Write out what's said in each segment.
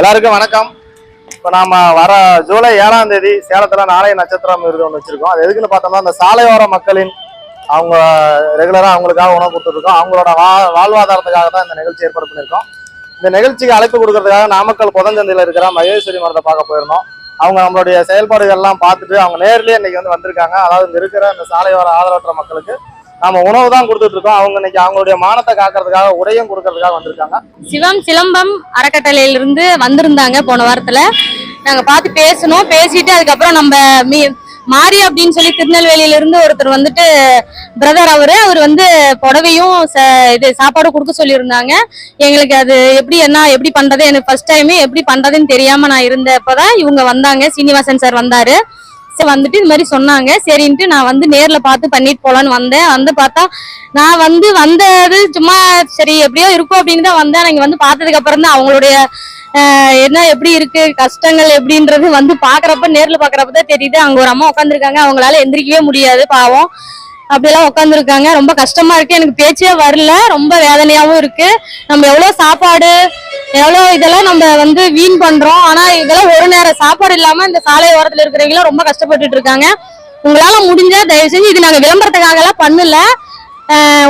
எல்லாருக்கும் வணக்கம். இப்போ நாம் வர ஜூலை ஏழாம் தேதி சேலத்தில் நாளைய நட்சத்திரம் விருது ஒன்று வச்சுருக்கோம். அது எதுக்குன்னு பார்த்தோம்னா அந்த சாலையோர மக்களின் அவங்க ரெகுலராக அவங்களுக்காக உணவு கொடுத்துருக்கோம் அவங்களோட வா வாழ்வாதாரத்துக்காக தான் இந்த நிகழ்ச்சி ஏற்பாடு பண்ணியிருக்கோம். இந்த நிகழ்ச்சிக்கு அழைப்பு கொடுக்கறதுக்காக நாமக்கல் புதஞ்சந்தையில் இருக்கிற மகேஸ்வரி மரத்தை பார்க்க போயிருந்தோம். அவங்க நம்மளுடைய செயல்பாடுகள்லாம் பார்த்துட்டு அவங்க நேரிலேயே இன்னைக்கு வந்து வந்திருக்காங்க. அதாவது இங்கே இருக்கிற இந்த சாலையோர ஆதரவற்ற மக்களுக்கு நாம உணவு தான் கொடுத்துட்டு இருக்கோம். அவங்க இன்னைக்கு அவங்களுடைய மானத்தை காக்கிறதுக்காக உடையும் கொடுக்கறதுக்காக வந்திருக்காங்க. சிவம் சிலம்பம் அறக்கட்டளையிலிருந்து வந்திருந்தாங்க போன வாரத்துல. நாங்க பார்த்து பேசணும். பேசிட்டு அதுக்கப்புறம் நம்ம மீ மாரி அப்படின்னு சொல்லி திருநெல்வேலியில இருந்து ஒருத்தர் வந்துட்டு பிரதர் அவரு அவர் வந்து புடவையும் ச- இது சாப்பாடு கொடுக்க சொல்லியிருந்தாங்க. எங்களுக்கு அது எப்படி என்ன எப்படி பண்றது? எனக்கு ஃபர்ஸ்ட் டைம் எப்படி பண்றதுன்னு தெரியாம நான் இருந்தப்பதான் இவங்க வந்தாங்க. சீனிவாசன் சார் வந்தாரு. சரி வந்துட்டு இது மாதிரி சொன்னாங்க. சரின்ட்டு நான் வந்து நேர்ல பார்த்து பண்ணிட்டு போலான்னு வந்தேன். வந்து பார்த்தா நான் வந்து வந்தது சும்மா சரி எப்படியோ இருக்கும் அப்படின்னு தான் வந்தேன். நான் இங்க வந்து பார்த்ததுக்கு அப்புறம் தான் அவங்களுடைய என்ன எப்படி இருக்கு கஷ்டங்கள் எப்படின்றது வந்து பாக்குறப்ப நேர்ல பாக்குறப்ப தான் தெரியுது. அங்க ஒரு அம்மா உட்காந்துருக்காங்க அவங்களால எந்திரிக்கவே முடியாது பாவம். அப்படியெல்லாம் உட்காந்துருக்காங்க ரொம்ப கஷ்டமா இருக்கு. எனக்கு பேச்சே வரல. ரொம்ப வேதனையாவும் இருக்கு. நம்ம எவ்வளவு சாப்பாடு எவ்வளோ இதெல்லாம் நம்ம வந்து வீண் பண்றோம். ஆனா இதெல்லாம் ஒரு நேரம் சாப்பாடு இல்லாம இந்த சாலை ஓரத்துல இருக்கிறவங்க ரொம்ப கஷ்டப்பட்டுட்டு இருக்காங்க. உங்களால முடிஞ்ச தயவு செஞ்சு இது நாங்க விளம்பரத்துக்காக எல்லாம் பண்ணல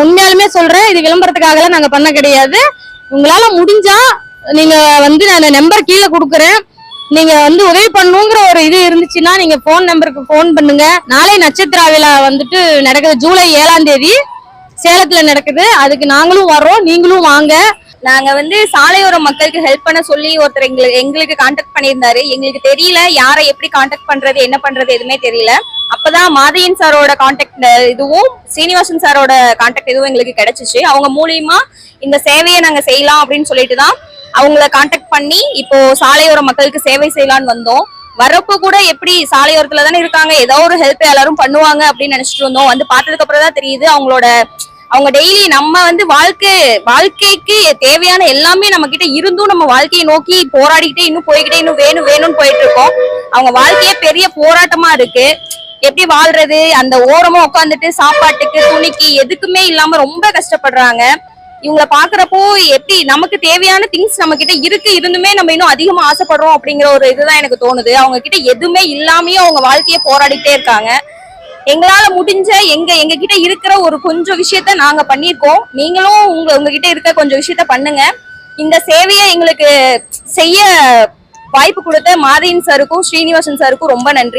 உண்மையாலுமே சொல்றேன் இது விளம்பரத்துக்காக எல்லாம் நாங்க பண்ண கிடையாது. உங்களால முடிஞ்சா நீங்க வந்து நான் நம்பர் கீழே கொடுக்குறேன். நீங்க வந்து உதவி பண்ணுங்கிற ஒரு இது இருந்துச்சுன்னா நீங்க போன் நம்பருக்கு போன் பண்ணுங்க. நாளை நட்சத்திர விழா வந்துட்டு நடக்குது. ஜூலை ஏழாம் தேதி சேலத்துல நடக்குது. அதுக்கு நாங்களும் வரோம் நீங்களும் வாங்க. நாங்க வந்து சாலையோர மக்களுக்கு ஹெல்ப் பண்ண சொல்லி ஒருத்தர் எங்களுக்கு எங்களுக்கு கான்டாக்ட் பண்ணியிருந்தாரு. எங்களுக்கு தெரியல யாரை எப்படி காண்டாக்ட் பண்றது என்ன பண்றது எதுவுமே தெரியல. அப்பதான் மாதையன் சாரோட காண்டாக்ட் இதுவும் சீனிவாசன் சாரோட காண்டாக்ட் இதுவும் எங்களுக்கு கிடைச்சிச்சு. அவங்க மூலியமா இந்த சேவையை நாங்க செய்யலாம் அப்படின்னு சொல்லிட்டு தான் அவங்கள கான்டாக்ட் பண்ணி இப்போ சாலையோர மக்களுக்கு சேவை செய்யலாம்னு வந்தோம். வரப்போ கூட எப்படி சாலையோரத்துல தானே இருக்காங்க ஏதோ ஒரு ஹெல்ப் எல்லாரும் பண்ணுவாங்க அப்படின்னு நினைச்சிட்டு இருந்தோம். வந்து பார்த்ததுக்கு அப்புறம் தான் தெரியுது அவங்களோட அவங்க டெய்லி நம்ம வந்து வாழ்க்கை வாழ்க்கைக்கு தேவையான எல்லாமே நம்ம கிட்ட இருந்தும் நம்ம வாழ்க்கையை நோக்கி போராடிக்கிட்டே இன்னும் போய்கிட்டே இன்னும் வேணும் வேணும்னு போயிட்டு இருக்கோம் அவங்க வாழ்க்கையே பெரிய போராட்டமா இருக்கு. எப்படி வாழ்றது? அந்த ஓரமா உட்காந்துட்டு சாப்பாட்டுக்கு துணிக்கு எதுக்குமே இல்லாம ரொம்ப கஷ்டப்படுறாங்க. இவங்கள பாக்குறப்போ எப்படி நமக்கு தேவையான திங்ஸ் நம்ம கிட்ட இருக்கு இருந்துமே நம்ம இன்னும் அதிகமா ஆசைப்படுறோம் அப்படிங்கிற ஒரு இதுதான் எனக்கு தோணுது. அவங்க கிட்ட எதுவுமே இல்லாமயும் அவங்க வாழ்க்கையை போராடிட்டே இருக்காங்க. எங்களால முடிஞ்ச எங்க எங்க கிட்ட இருக்கிற ஒரு கொஞ்சம் விஷயத்த நாங்க பண்ணியிருக்கோம். நீங்களும் உங்க உங்ககிட்ட இருக்க கொஞ்சம் விஷயத்த பண்ணுங்க. இந்த சேவையை எங்களுக்கு செய்ய வாய்ப்பு கொடுத்த மாதீன் சாருக்கும் ஸ்ரீனிவாசன் சாருக்கும் ரொம்ப நன்றி.